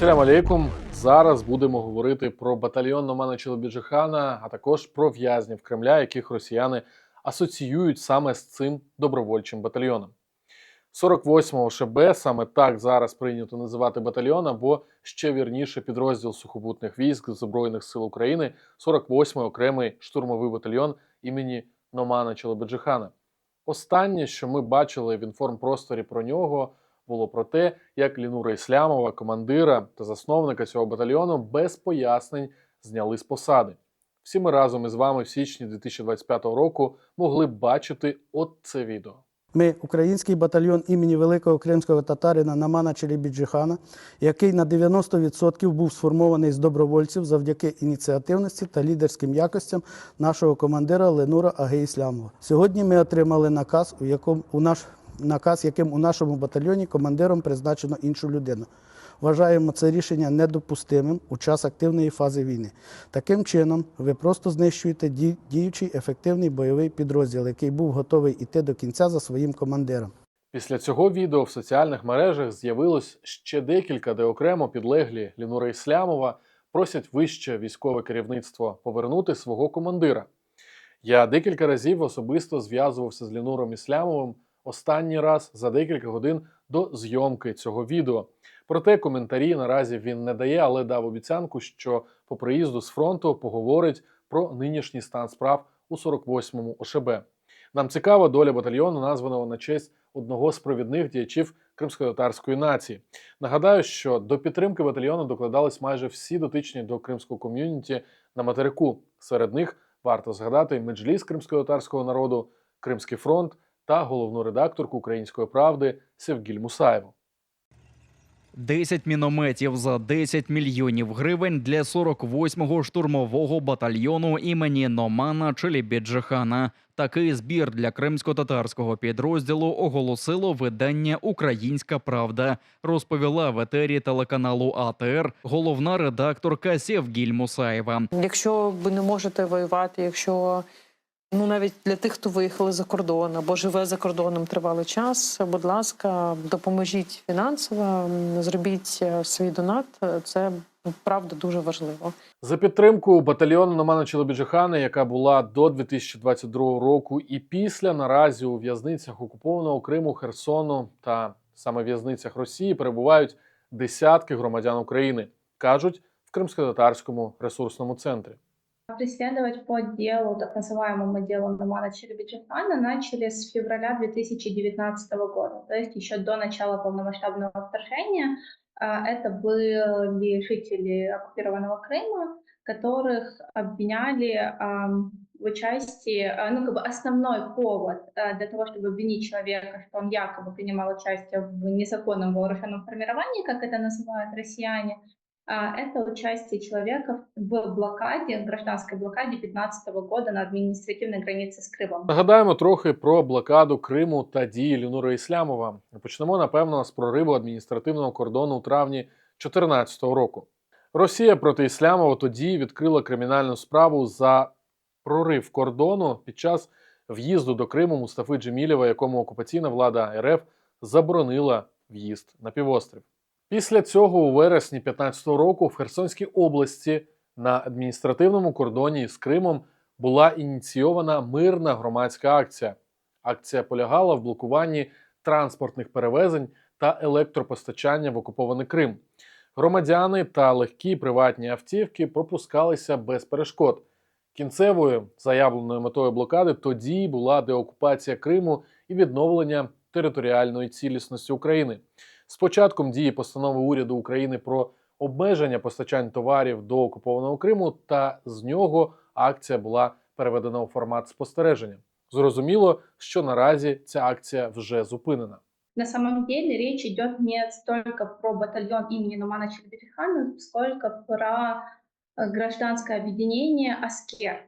Салям алейкум. Зараз будемо говорити про батальйон Номана Челебіджихана, а також про в'язнів Кремля, яких росіяни асоціюють саме з цим добровольчим батальйоном. 48-го ШБ саме так зараз прийнято називати батальйон, або ще вірніше підрозділ сухопутних військ Збройних сил України, 48-й окремий штурмовий батальйон імені Номана Челебеджихана. Останнє, що ми бачили в інформпросторі про нього, було про те, як Лінура Іслямова, командира та засновника цього батальйону, без пояснень зняли з посади. Всі ми разом із вами в січні 2025 року могли б бачити от це відео. Ми український батальйон імені великого кримського татарина Намана Челібіджихана, який на 90% був сформований з добровольців завдяки ініціативності та лідерським якостям нашого командира Ленура Аги Іслямова. Сьогодні ми отримали наказ, у якому у наш наказ, яким у нашому батальйоні командиром призначено іншу людину. Вважаємо це рішення недопустимим у час активної фази війни. Таким чином, ви просто знищуєте діючий ефективний бойовий підрозділ, який був готовий іти до кінця за своїм командиром. Після цього відео в соціальних мережах з'явилось ще декілька, де окремо підлеглі Лінура Іслямова просять вище військове керівництво повернути свого командира. Я декілька разів особисто зв'язувався з Лінуром Іслямовим останній раз за декілька годин до зйомки цього відео. Проте коментарі наразі він не дає, але дав обіцянку, що по приїзду з фронту поговорить про нинішній стан справ у 48-му ОШБ. Нам цікава доля батальйону, названого на честь одного з провідних діячів кримсько-татарської нації. Нагадаю, що до підтримки батальйону докладались майже всі дотичні до кримського ком'юніті на материку. Серед них варто згадати меджліс кримсько-татарського народу, Кримський фронт та головну редакторку Української правди Севгіль Мусаєву. 10 мінометів за 10 мільйонів гривень для 48-го штурмового батальйону імені Номана Челібіджихана. Такий збір для кримсько-татарського підрозділу оголосило видання Українська Правда, розповіла в етері телеканалу АТР головна редакторка Сєвгіль Мусаєва. Якщо ви не можете воювати, якщо ну навіть для тих, хто виїхали за кордон або живе за кордоном тривалий час, будь ласка, допоможіть фінансово, зробіть е, свій донат. Це ну, правда дуже важливо. За підтримку батальйону Номана Челебіджихана, яка була до 2022 року, і після наразі у в'язницях окупованого Криму, Херсону та саме в'язницях Росії перебувають десятки громадян України, кажуть в кримсько-татарському ресурсному центрі. Преследовать по делу, так называемому делу Намана Челебиджихана, начали с февраля 2019 года, то есть еще до начала полномасштабного вторжения. А, Это были жители оккупированного Крыма, которых обвиняли в участии, а, ну, как бы основной повод а, для того, чтобы обвинить человека, что он якобы принимал участие в незаконном вооруженном формировании, как это называют россияне, это участие человека в блокаде, гражданской блокаде 2015 года на административной границе с Крымом. Нагадаємо трохи про блокаду Криму та дії Лінура Іслямова. Почнемо, напевно, з прориву адміністративного кордону у травні 2014 року. Росія проти Іслямова тоді відкрила кримінальну справу за прорив кордону під час в'їзду до Криму Мустафи Джемілєва, якому окупаційна влада РФ заборонила в'їзд на півострів. Після цього, у вересні 2015 року, в Херсонській області на адміністративному кордоні з Кримом була ініційована мирна громадська акція. Акція полягала в блокуванні транспортних перевезень та електропостачання в окупований Крим. Громадяни та легкі приватні автівки пропускалися без перешкод. Кінцевою заявленою метою блокади тоді була деокупація Криму і відновлення територіальної цілісності України. З початком дії постанови уряду України про обмеження постачань товарів до окупованого Криму, та з нього акція була переведена у формат спостереження. Зрозуміло, що наразі ця акція вже зупинена. На самом деле речь идет не столько про батальон имени Нумана Челебиджихана, сколько про э, гражданское объединение «Аскер»,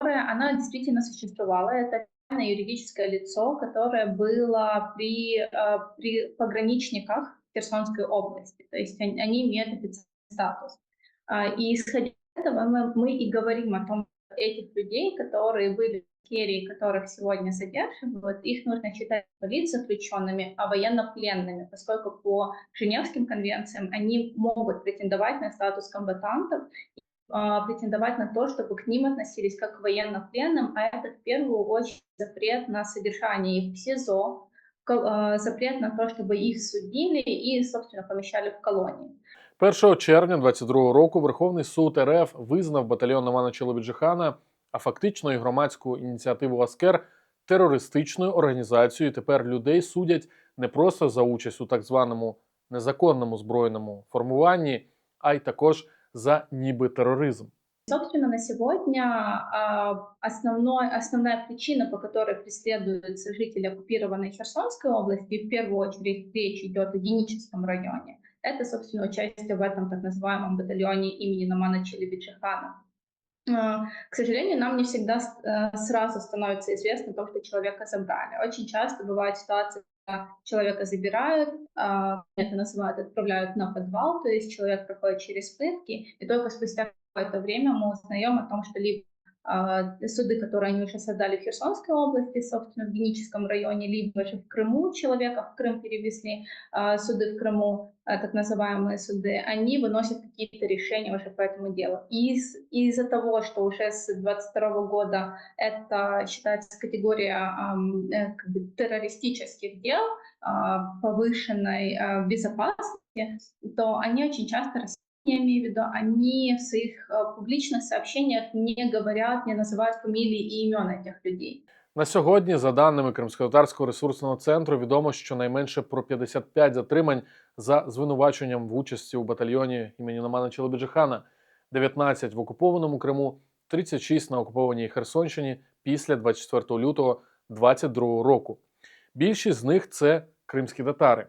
которое, она действительно существовала. Это реальное юридическое лицо, которое было при, э, при пограничниках Херсонской области. То есть они, они имеют официальный статус. А, И исходя из этого мы, мы и говорим о том, что этих людей, которые были в Керии, которых сегодня задерживают, их нужно считать политзаключенными, а военнопленными, поскольку по Женевским конвенциям они могут претендовать на статус комбатантов, претендовать на то, чтобы к ним относились как к военнопленным, а это в первую очередь запрет на содержание их в СИЗО, ко- а, запрет на то, чтобы их судили и, собственно, помещали в колонии. 1 червня 2022 року Верховний суд РФ визнав батальйон Намана Челобіджихана, а фактично і громадську ініціативу Аскер терористичною організацією. І Тепер людей судять не просто за участь у так званому незаконному збройному формуванні, а й також за ніби тероризм. Собственно, на сегодня а, основной, основная причина, по которой преследуются жители оккупированной Херсонской области, в первую очередь речь идет о Геническом районе, это, собственно, участие в этом так называемом батальоне имени Намана Челебиджихана. А, К сожалению, нам не всегда э, сразу становится известно то, что человека забрали. Очень часто бывают ситуации, человека забирают, а, это называют, отправляют на подвал, то есть человек проходит через пытки, и только спустя какое-то время мы узнаем о том, что либо а, суды, которые они уже создали в Херсонской области, собственно, в Геническом районе, либо же в Крыму человека в Крым перевезли, а, суды в Крыму, а, так называемые суды, они выносят какие-то решения уже по этому делу. И из- из-за того, что уже с 22 года это считается категория э, как бы террористических дел, а, повышенной а, безопасности, то они очень часто я имею в виду, они в своих э, публичных сообщениях не говорят, не называют фамилии и имен этих людей. На сьогодні, за даними Кримськотатарського ресурсного центру, відомо щонайменше про 55 затримань за звинуваченням в участі у батальйоні імені Намана Челебіджихана, 19 в окупованому Криму, 36 на окупованій Херсонщині після 24 лютого 2022 року. Більшість з них це кримські татари.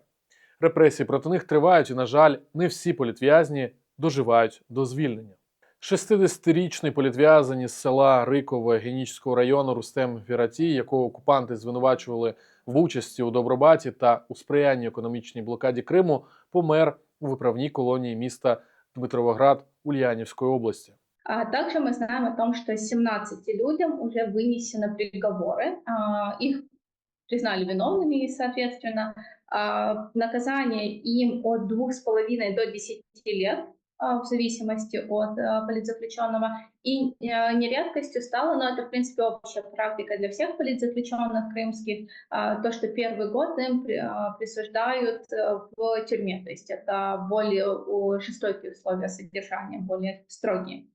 Репресії проти них тривають, і, на жаль, не всі політв'язні доживають до звільнення. 60-річний політв'язень із села Рикове Генічського району Рустем Віраті, якого окупанти звинувачували в участі у Добробаті та у сприянні економічній блокаді Криму, помер у виправній колонії міста Дмитровоград Ульянівської області. А также мы знаем о том, что 17 людям уже вынесены приговоры, а, их признали виновными, соответственно, А, наказание им от двух с половиной до 10 лет, а, в зависимости от а, политзаключенного. И а, нередкостью стало, но это, в принципе, общая практика для всех политзаключенных крымских, а, то, что первый год им при- а, присуждают э, в тюрьме. То есть это более жестокие условия содержания, более строгие.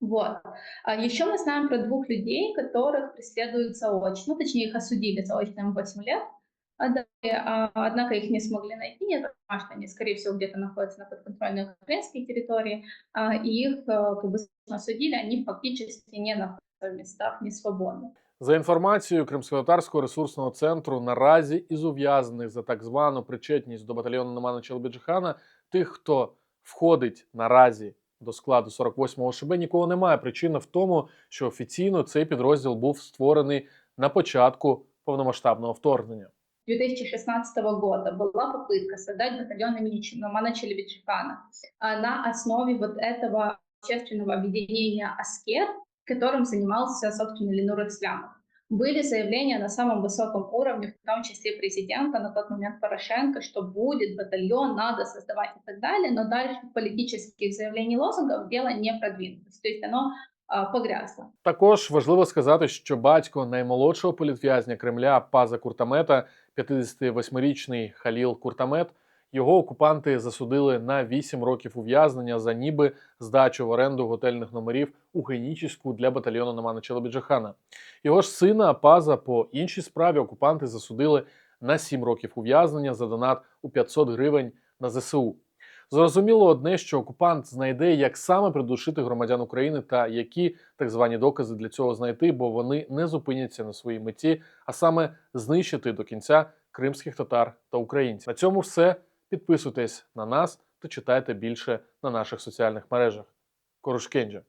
Вот. А еще мы знаем про двух людей, которых преследуют заочно, точнее их осудили заочно им 8 лет, а а, однако их не смогли найти, это потому что они, скорее всего, где-то находятся на подконтрольной украинской территории, а, и их э, как бы осудили, они фактически не находятся в местах не свободных. За інформацією Кримськотатарського ресурсного центру, наразі із ув'язнених за так звану причетність до батальйону Намана Челбіджихана, тих, хто входить наразі до складу 48-го ШБ, нікого немає. Причина в тому, що офіційно цей підрозділ був створений на початку повномасштабного вторгнення. 2016 года была попытка создать батальон имени Чиномана Челебиджихана а, на основе вот этого общественного объединения «Аскер», которым занимался, собственно, Ленур Ислямов. Были заявления на самом высоком уровне, в том числе президента на тот момент Порошенко, что будет батальон, надо создавать и так далее, но дальше политических заявлений лозунгов дело не продвинулось. То есть оно а, погрязло. Також важливо сказати, що батько наймолодшого політв'язня Кремля Паза Куртамета, 58-річний Халіл Куртамет, його окупанти засудили на 8 років ув'язнення за ніби здачу в оренду готельних номерів у Генічіську для батальйону Намана Челебіджахана. Його ж сина Паза по іншій справі окупанти засудили на 7 років ув'язнення за донат у 500 гривень на ЗСУ. Зрозуміло одне, що окупант знайде, як саме придушити громадян України та які так звані докази для цього знайти, бо вони не зупиняться на своїй меті, а саме знищити до кінця кримських татар та українців. На цьому все. Підписуйтесь на нас та читайте більше на наших соціальних мережах. Корушкенджа.